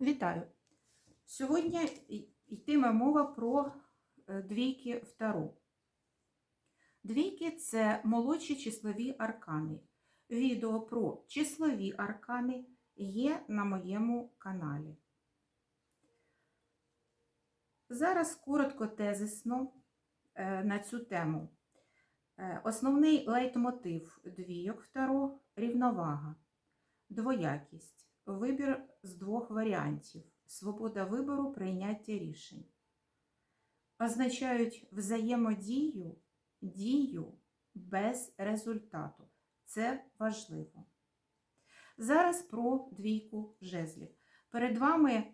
Вітаю! Сьогодні йтиме мова про е, двійки в Таро. Двійки це молодші числові аркани. Відео про числові аркани є на моєму каналі. Зараз коротко тезисно е, на цю тему. Е, Основний лейтмотив двійок в Таро – рівновага, двоякість, вибір з двох варіантів, свобода вибору, прийняття рішень. Означають взаємодію, дію без результату. Це важливо. Зараз про двійку жезлів. Перед вами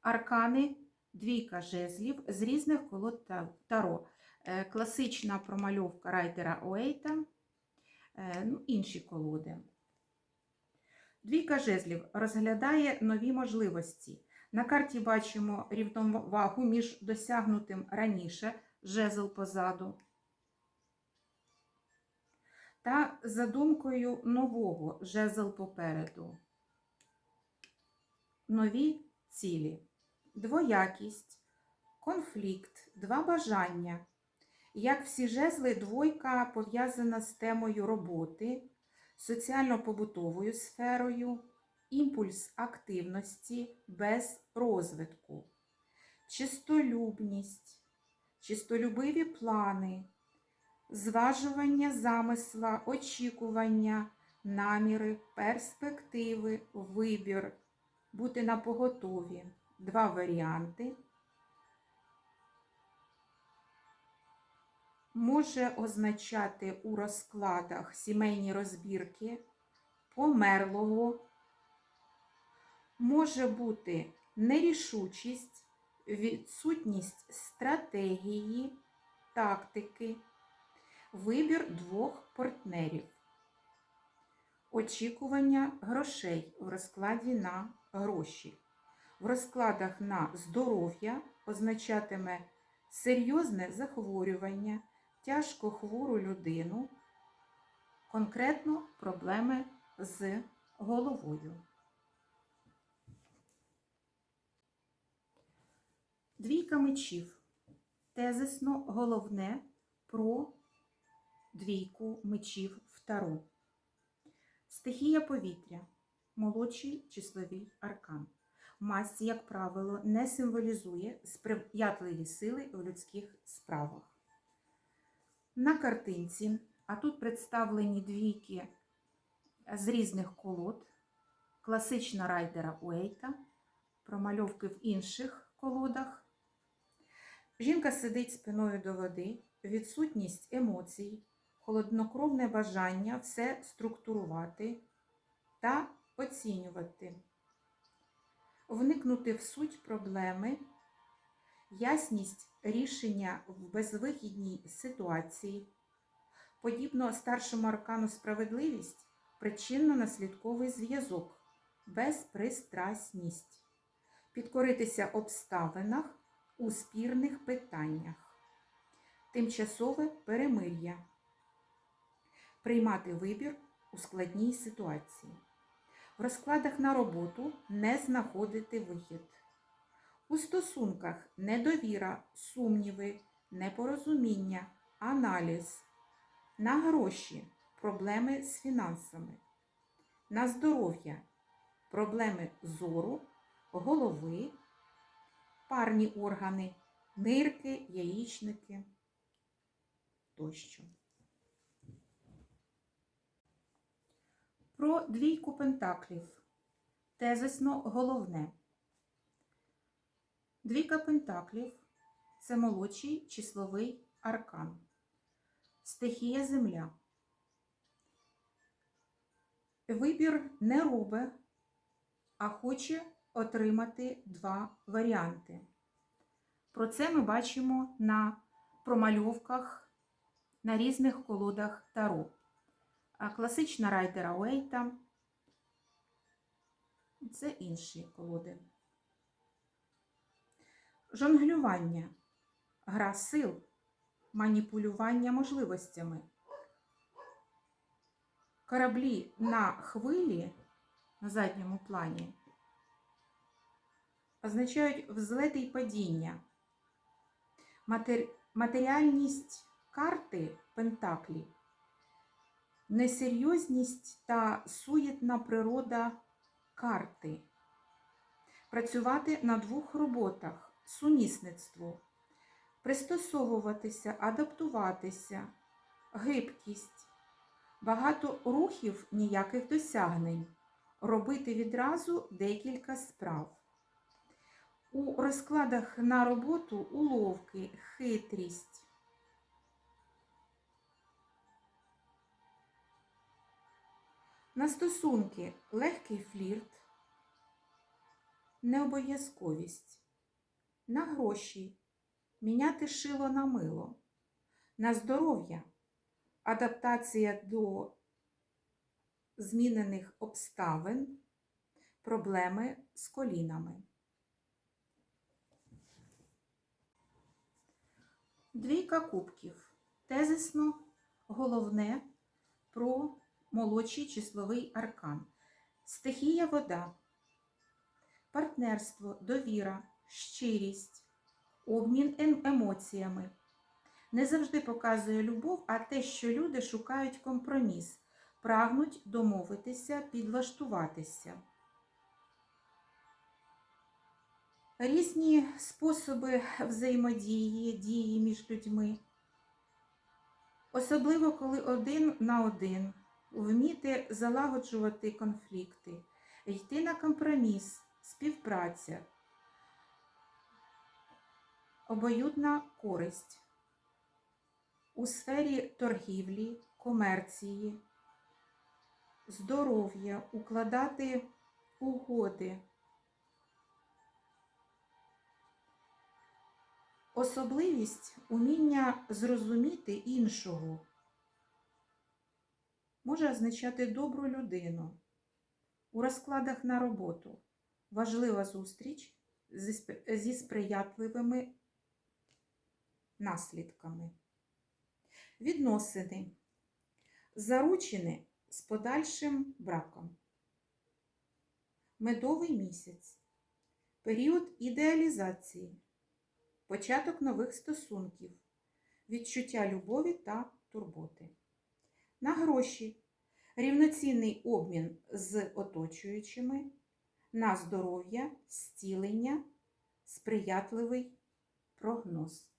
аркани, двійка жезлів з різних колод таро. Е, Класична промальовка райдера Уейта, е, ну, інші колоди. Двійка жезлів розглядає нові можливості. На карті бачимо рівновагу між досягнутим раніше жезл позаду та задумкою нового жезл попереду. Нові цілі, двоякість, конфлікт, два бажання. Як всі жезли, двойка пов'язана з темою роботи, соціально-побутовою сферою, імпульс активності без розвитку, чистолюбність, чистолюбиві плани, зважування замисла, очікування, наміри, перспективи, вибір, бути на поготові. Два варіанти. Може означати у розкладах сімейні розбірки померлого, може бути нерішучість, відсутність стратегії, тактики, вибір двох партнерів, очікування грошей в розкладі на гроші. В розкладах на здоров'я означатиме серйозне захворювання, тяжко хвору людину, конкретно проблеми з головою. Двійка мечів. Тезисно головне про двійку мечів в Таро. Стихія повітря. Молодший числовий аркан. Масть, як правило, не символізує сприятливі сили в людських справах. На картинці, а тут представлені двійки з різних колод, класична райдера Уейта, промальовки в інших колодах. Жінка сидить спиною до води, відсутність емоцій, холоднокровне бажання все структурувати та оцінювати, вникнути в суть проблеми, ясність рішення в безвихідній ситуації, подібно старшому аркану справедливість, причинно-наслідковий зв'язок, безпристрасність, підкоритися обставинах у спірних питаннях, тимчасове перемир'я, приймати вибір у складній ситуації. В розкладах на роботу не знаходити вихід. У стосунках недовіра, сумніви, непорозуміння, аналіз, на гроші, проблеми з фінансами, на здоров'я, проблеми зору, голови, парні органи, нирки, яєчники тощо. Про двійку пентаклів. Тезисно головне. Двійка пентаклів це молодший числовий аркан. Стихія земля. Вибір не робить, а хоче отримати два варіанти. Про це ми бачимо на промальовках на різних колодах Таро. Класична райдера Уейта це інші колоди. Жонглювання, гра сил, маніпулювання можливостями. Кораблі на хвилі на задньому плані означають взлети й падіння. Матер... Матеріальність карти Пентаклі, несерйозність та суєтна природа карти. Працювати на двох роботах сумісництво, пристосовуватися, адаптуватися, гибкість, багато рухів, ніяких досягнень, робити відразу декілька справ. У розкладах на роботу уловки, хитрість. На стосунки легкий флірт, необов'язковість. На гроші міняти шило на мило. На здоров'я адаптація до змінених обставин, проблеми з колінами. Двійка кубків. Тезисно головне про молодший числовий аркан. Стихія вода, партнерство, довіра, щирість, обмін ем- емоціями. Не завжди показує любов, а те, що люди шукають компроміс, прагнуть домовитися, підлаштуватися. Різні способи взаємодії, дії між людьми. Особливо, коли один на один вміти залагоджувати конфлікти, йти на компроміс, співпраця, обоюдна користь у сфері торгівлі, комерції, здоров'я, укладати угоди. Особливість уміння зрозуміти іншого може означати добру людину. У розкладах на роботу важлива зустріч зі сприятливими наслідками. Відносини. Заручені з подальшим браком. Медовий місяць. Період ідеалізації. Початок нових стосунків. Відчуття любові та турботи. На гроші. Рівноцінний обмін з оточуючими. На здоров'я, зцілення, сприятливий прогноз.